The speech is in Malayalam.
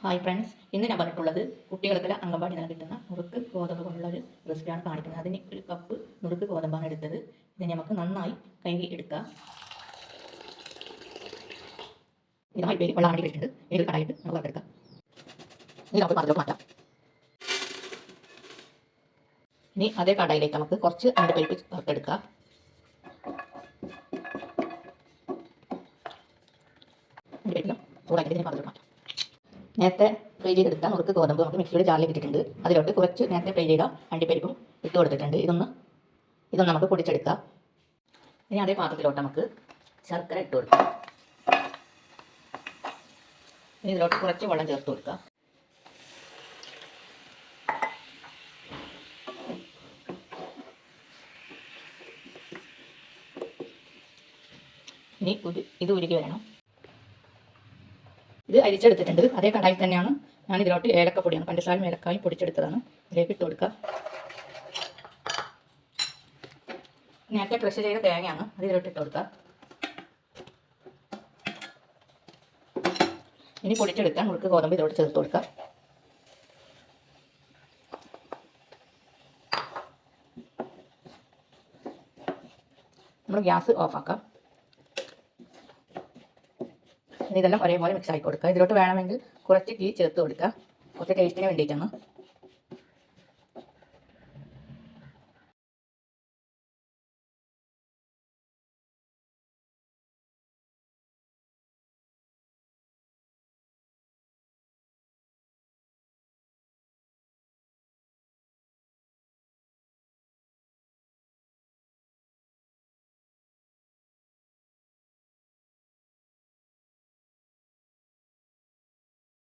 ഹായ് ഫ്രണ്ട്സ് ഇന്ന് ഞാൻ പറഞ്ഞിട്ടുള്ളത് കുട്ടികൾക്ക് അംഗൻവാടി നിന്ന് കിട്ടുന്ന മുറുക്ക് ഗോതമ്പ് കൊണ്ടുള്ള ഒരു റെസിപ്പിയാണ് കാണിക്കുന്നത്. അതിന് ഒരു കപ്പ് മുറുക്ക് ഗോതമ്പാണ് എടുത്തത്. ഇത് നമുക്ക് നന്നായി കഴുകി എടുക്കാം. ഇതായി പേര് വെള്ളം വേണ്ടി വെച്ചിട്ടുണ്ട്. ഇനി കടായിട്ട് നമുക്ക് വറുത്തെടുക്കാം. ഇനി നമുക്ക് പാത്രത്തിലോട്ട് മാറ്റാം. ഇനി അതേ കടായിലേക്ക് നമുക്ക് കുറച്ച് അണ്ടിപ്പരിപ്പ് വറുത്തെടുക്കാം. അണ്ടിപ്പരിപ്പിലും ചൂടാക്കിയിട്ട് ഇതിന് പാത്രത്തിലോട്ട് മാറ്റാം. നേരത്തെ ഫ്രൈ ചെയ്തെടുത്ത നുറുക്ക് ഗോതമ്പ് നമുക്ക് മിക്സിയുടെ ജാറിലേക്ക് ഇട്ടിട്ടുണ്ട്. അതിലോട്ട് കുറച്ച് നേരത്തെ ഫ്രൈ ചെയ്ത അണ്ടിപ്പരിപ്പും ഇട്ട് കൊടുത്തിട്ടുണ്ട്. ഇതൊന്ന് ഇതൊന്ന് നമുക്ക് പൊടിച്ചെടുക്കാം. ഇനി അതേ പാത്രത്തിലോട്ട് നമുക്ക് ശർക്കര ഇട്ട് കൊടുക്കാം. ഇനി ഇതിലോട്ട് കുറച്ച് വെള്ളം ചേർത്ത് കൊടുക്കാം. ഇനി ഇത് ഉരുകി വരണം. ഇത് അരിച്ചെടുത്തിട്ടുണ്ട്. അതേ കടായി തന്നെയാണ് ഞാൻ ഇതിലോട്ട് ഏലക്കപ്പൊടിയാണ് പഞ്ചസാരയും ഏലക്കായും പൊടിച്ചെടുത്തതാണ്. ഇതിലേക്ക് ഇട്ട് കൊടുക്കുക നേരത്തെ ക്രഷ് ചെയ്ത തേങ്ങയാണ് അത് ഇതിലോട്ട് ഇട്ട് കൊടുക്കുക ഇനി പൊടിച്ചെടുക്കാൻ മുറുക്ക് ഗോതമ്പ് ഇതിലോട്ട് ചേർത്ത് കൊടുക്കുക നമ്മൾ ഗ്യാസ് ഓഫാക്കാം. ഇതെല്ലാം ഒരേപോലെ മിക്സ് ആക്കി കൊടുക്കുക. ഇതിലോട്ട് വേണമെങ്കിൽ കുറച്ച് ഗീ ചേർത്ത് കൊടുക്കുക. കുറച്ച് ടേസ്റ്റിന് വേണ്ടിയിട്ടാണ്.